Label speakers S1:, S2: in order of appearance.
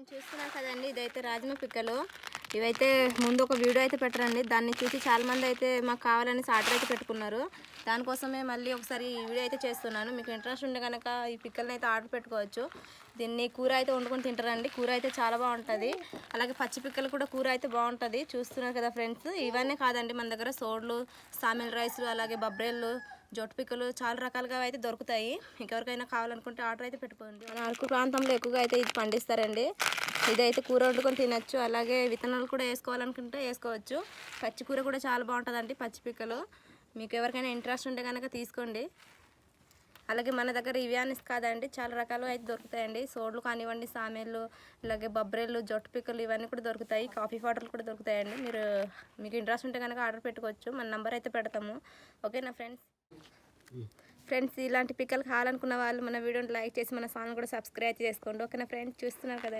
S1: నేను చూస్తున్నాం కదండి? ఇదైతే రాజమ పిక్కలు. ఇవైతే ముందు ఒక వీడియో అయితే పెట్టరండి. దాన్ని చూసి చాలా మంది అయితే మాకు కావాలని ఆర్డర్ అయితే పెట్టుకున్నారు. దానికోసమే మళ్ళీ ఒకసారి ఈ వీడియో అయితే చేస్తున్నాను. మీకు ఇంట్రెస్ట్ ఉంటే కనుక ఈ పిక్కల్ని అయితే ఆర్డర్ పెట్టుకోవచ్చు. దీన్ని కూర అయితే వండుకొని తింటారండి. కూర అయితే చాలా బాగుంటుంది. అలాగే పచ్చి పిక్కలు కూడా కూర అయితే బాగుంటుంది. చూస్తున్నారు కదా ఫ్రెండ్స్? ఇవన్నీ కాదండి మన దగ్గర సోడ్లు సామెల్ రైస్లు అలాగే బబ్రేళ్ళు జొట్టు పిక్కలు చాలా రకాలుగా అయితే దొరుకుతాయి. మీకు ఎవరికైనా కావాలనుకుంటే ఆర్డర్ అయితే పెట్టుకోండి. మన అరకు ప్రాంతంలో ఎక్కువగా అయితే ఇది పండిస్తారండి. ఇదైతే కూర వండుకొని తినచ్చు. అలాగే విత్తనాలు కూడా వేసుకోవాలనుకుంటే వేసుకోవచ్చు. పచ్చి కూర కూడా చాలా బాగుంటుందండి పచ్చి పిక్కలు. మీకు ఎవరికైనా ఇంట్రెస్ట్ ఉంటే కనుక తీసుకోండి. అలాగే మన దగ్గర ఇవి అని కాదండి చాలా రకాలు అయితే దొరుకుతాయండి. సోడ్లు కానివ్వండి సామెళ్ళు అలాగే బొబ్బరేళ్ళు జొట్టు పిక్కలు ఇవన్నీ కూడా దొరుకుతాయి. కాఫీ పౌడర్లు కూడా దొరుకుతాయండి. మీరు మీకు ఇంట్రెస్ట్ ఉంటే కనుక ఆర్డర్ పెట్టుకోవచ్చు. మన నెంబర్ అయితే పెడతాము. ఓకే నా ఫ్రెండ్స్? ఫ్రెండ్స్ ఇలాంటి పిక్కలు కావాలనుకున్న వాళ్ళు మన వీడియోని లైక్ చేసి మన ఛానల్ కూడా సబ్స్క్రైబ్ చేసుకోండి. ఓకేనా ఫ్రెండ్స్ చూస్తున్నారు కదా.